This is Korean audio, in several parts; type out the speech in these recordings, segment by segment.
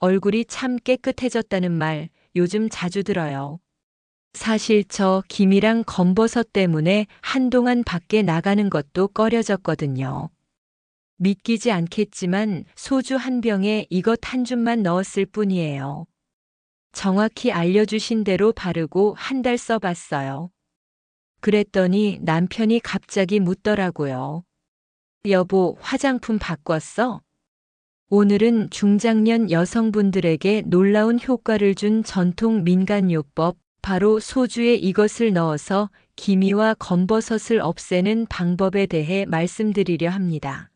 얼굴이 참 깨끗해졌다는 말 요즘 자주 들어요. 사실 저 김이랑 검버섯 때문에 한동안 밖에 나가는 것도 꺼려졌거든요. 믿기지 않겠지만 소주 한 병에 이것 한 줌만 넣었을 뿐이에요. 정확히 알려주신 대로 바르고 한 달 써봤어요. 그랬더니 남편이 갑자기 묻더라고요. 여보, 화장품 바꿨어? 오늘은 중장년 여성분들에게 놀라운 효과를 준 전통 민간요법, 바로 소주에 이것을 넣어서 기미와 검버섯을 없애는 방법에 대해 말씀드리려 합니다.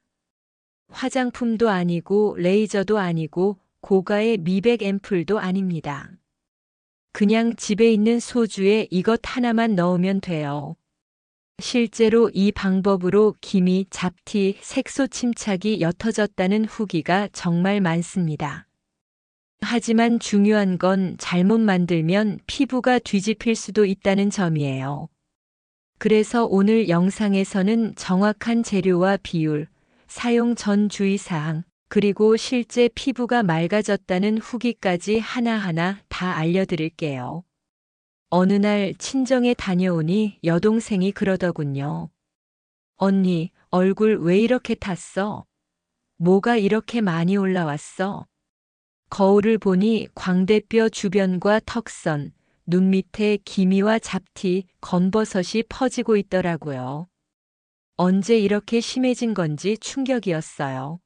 화장품도 아니고 레이저도 아니고 고가의 미백 앰플도 아닙니다. 그냥 집에 있는 소주에 이것 하나만 넣으면 돼요. 실제로 이 방법으로 기미, 잡티, 색소 침착이 옅어졌다는 후기가 정말 많습니다. 하지만 중요한 건 잘못 만들면 피부가 뒤집힐 수도 있다는 점이에요. 그래서 오늘 영상에서는 정확한 재료와 비율, 사용 전 주의사항, 그리고 실제 피부가 맑아졌다는 후기까지 하나하나 다 알려드릴게요. 어느 날 친정에 다녀오니 여동생이 그러더군요. 언니, 얼굴 왜 이렇게 탔어? 뭐가 이렇게 많이 올라왔어? 거울을 보니 광대뼈 주변과 턱선, 눈 밑에 기미와 잡티, 검버섯이 퍼지고 있더라고요. 언제 이렇게 심해진 건지 충격이었어요.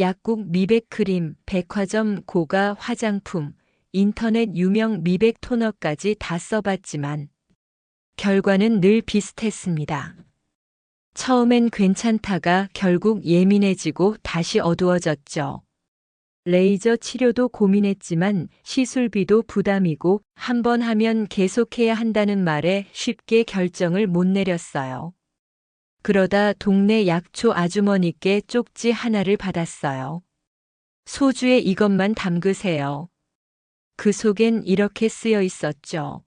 약국 미백 크림, 백화점 고가 화장품, 인터넷 유명 미백 토너까지 다 써봤지만 결과는 늘 비슷했습니다. 처음엔 괜찮다가 결국 예민해지고 다시 어두워졌죠. 레이저 치료도 고민했지만 시술비도 부담이고 한 번 하면 계속해야 한다는 말에 쉽게 결정을 못 내렸어요. 그러다 동네 약초 아주머니께 쪽지 하나를 받았어요. 소주에 이것만 담그세요. 그 속엔 이렇게 쓰여 있었죠.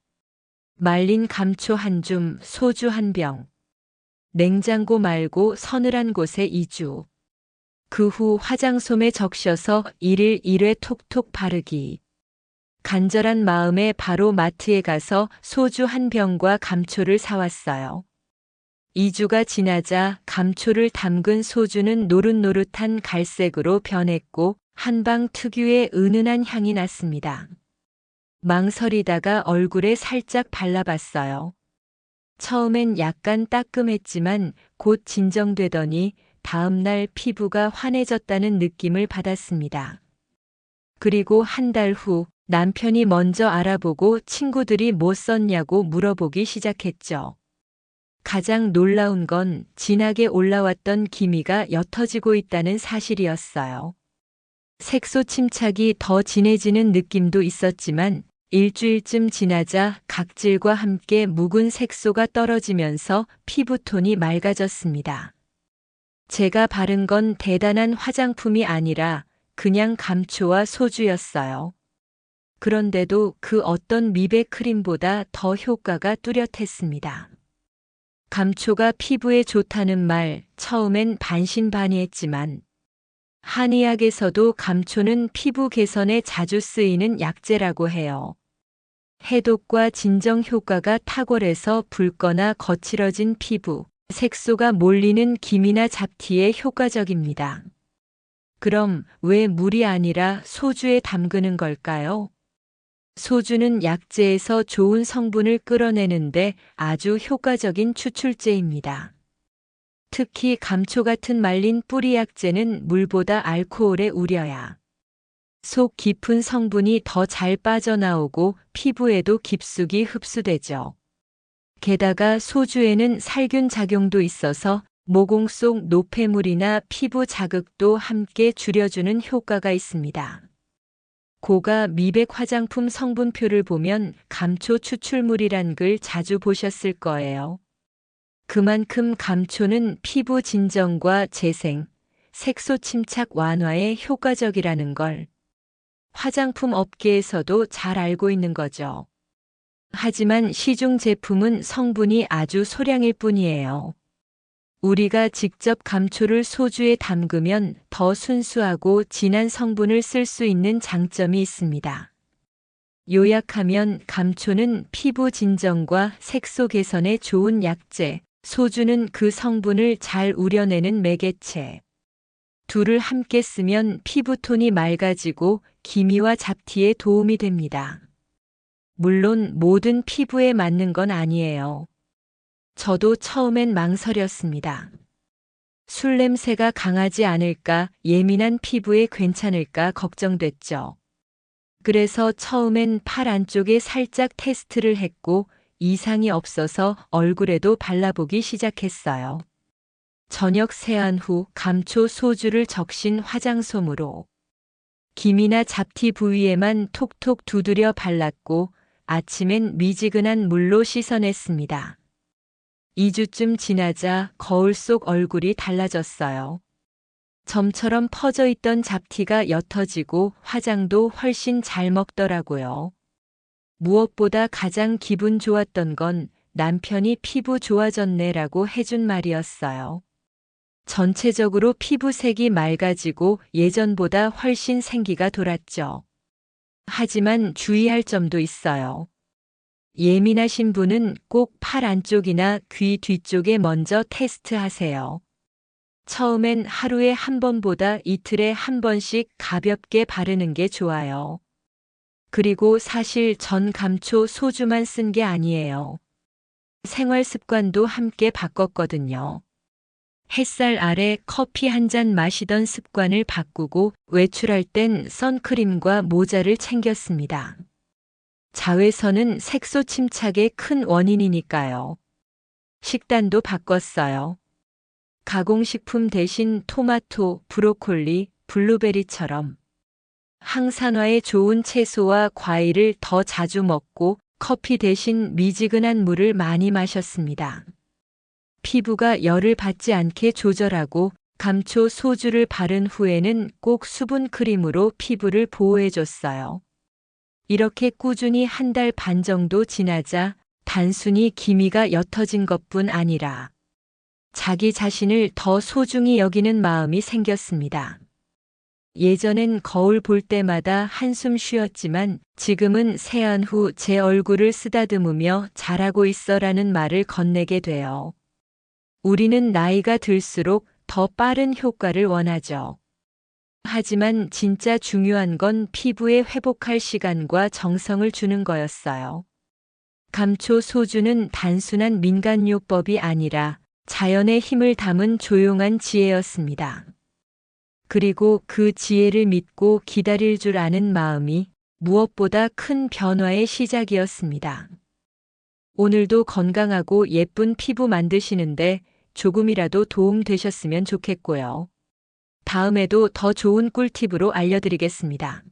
말린 감초 한 줌, 소주 한 병. 냉장고 말고 서늘한 곳에 2주. 그 후 화장솜에 적셔서 1일 1회 톡톡 바르기. 간절한 마음에 바로 마트에 가서 소주 한 병과 감초를 사왔어요. 2주가 지나자 감초를 담근 소주는 노릇노릇한 갈색으로 변했고 한방 특유의 은은한 향이 났습니다. 망설이다가 얼굴에 살짝 발라봤어요. 처음엔 약간 따끔했지만 곧 진정되더니 다음날 피부가 환해졌다는 느낌을 받았습니다. 그리고 한 달 후 남편이 먼저 알아보고 친구들이 뭐 썼냐고 물어보기 시작했죠. 가장 놀라운 건 진하게 올라왔던 기미가 옅어지고 있다는 사실이었어요. 색소 침착이 더 진해지는 느낌도 있었지만 일주일쯤 지나자 각질과 함께 묵은 색소가 떨어지면서 피부톤이 맑아졌습니다. 제가 바른 건 대단한 화장품이 아니라 그냥 감초와 소주였어요. 그런데도 그 어떤 미백 크림보다 더 효과가 뚜렷했습니다. 감초가 피부에 좋다는 말 처음엔 반신반의했지만 한의학에서도 감초는 피부 개선에 자주 쓰이는 약재라고 해요. 해독과 진정 효과가 탁월해서 붉거나 거칠어진 피부, 색소가 몰리는 기미나 잡티에 효과적입니다. 그럼 왜 물이 아니라 소주에 담그는 걸까요? 소주는 약재에서 좋은 성분을 끌어내는데 아주 효과적인 추출제입니다. 특히 감초 같은 말린 뿌리 약재는 물보다 알코올에 우려야 속 깊은 성분이 더 잘 빠져나오고 피부에도 깊숙이 흡수되죠. 게다가 소주에는 살균 작용도 있어서 모공 속 노폐물이나 피부 자극도 함께 줄여주는 효과가 있습니다. 고가 미백 화장품 성분표를 보면 감초 추출물이란 글 자주 보셨을 거예요. 그만큼 감초는 피부 진정과 재생, 색소 침착 완화에 효과적이라는 걸 화장품 업계에서도 잘 알고 있는 거죠. 하지만 시중 제품은 성분이 아주 소량일 뿐이에요. 우리가 직접 감초를 소주에 담그면 더 순수하고 진한 성분을 쓸 수 있는 장점이 있습니다. 요약하면 감초는 피부 진정과 색소 개선에 좋은 약재, 소주는 그 성분을 잘 우려내는 매개체. 둘을 함께 쓰면 피부톤이 맑아지고 기미와 잡티에 도움이 됩니다. 물론 모든 피부에 맞는 건 아니에요. 저도 처음엔 망설였습니다. 술 냄새가 강하지 않을까, 예민한 피부에 괜찮을까 걱정됐죠. 그래서 처음엔 팔 안쪽에 살짝 테스트를 했고, 이상이 없어서 얼굴에도 발라보기 시작했어요. 저녁 세안 후 감초 소주를 적신 화장솜으로 기미나 잡티 부위에만 톡톡 두드려 발랐고 아침엔 미지근한 물로 씻어냈습니다. 2주쯤 지나자 거울 속 얼굴이 달라졌어요. 점처럼 퍼져 있던 잡티가 옅어지고 화장도 훨씬 잘 먹더라고요. 무엇보다 가장 기분 좋았던 건 남편이 피부 좋아졌네라고 해준 말이었어요. 전체적으로 피부색이 맑아지고 예전보다 훨씬 생기가 돌았죠. 하지만 주의할 점도 있어요. 예민하신 분은 꼭 팔 안쪽이나 귀 뒤쪽에 먼저 테스트하세요. 처음엔 하루에 한 번보다 이틀에 한 번씩 가볍게 바르는 게 좋아요. 그리고 사실 전 감초 소주만 쓴 게 아니에요. 생활 습관도 함께 바꿨거든요. 햇살 아래 커피 한 잔 마시던 습관을 바꾸고 외출할 땐 선크림과 모자를 챙겼습니다. 자외선은 색소 침착의 큰 원인이니까요. 식단도 바꿨어요. 가공식품 대신 토마토, 브로콜리, 블루베리처럼 항산화에 좋은 채소와 과일을 더 자주 먹고 커피 대신 미지근한 물을 많이 마셨습니다. 피부가 열을 받지 않게 조절하고 감초 소주를 바른 후에는 꼭 수분 크림으로 피부를 보호해줬어요. 이렇게 꾸준히 한 달 반 정도 지나자 단순히 기미가 옅어진 것뿐 아니라 자기 자신을 더 소중히 여기는 마음이 생겼습니다. 예전엔 거울 볼 때마다 한숨 쉬었지만 지금은 세안 후 제 얼굴을 쓰다듬으며 잘하고 있어라는 말을 건네게 돼요. 우리는 나이가 들수록 더 빠른 효과를 원하죠. 하지만 진짜 중요한 건 피부에 회복할 시간과 정성을 주는 거였어요. 감초 소주는 단순한 민간요법이 아니라 자연의 힘을 담은 조용한 지혜였습니다. 그리고 그 지혜를 믿고 기다릴 줄 아는 마음이 무엇보다 큰 변화의 시작이었습니다. 오늘도 건강하고 예쁜 피부 만드시는데 조금이라도 도움 되셨으면 좋겠고요. 다음에도 더 좋은 꿀팁으로 알려드리겠습니다.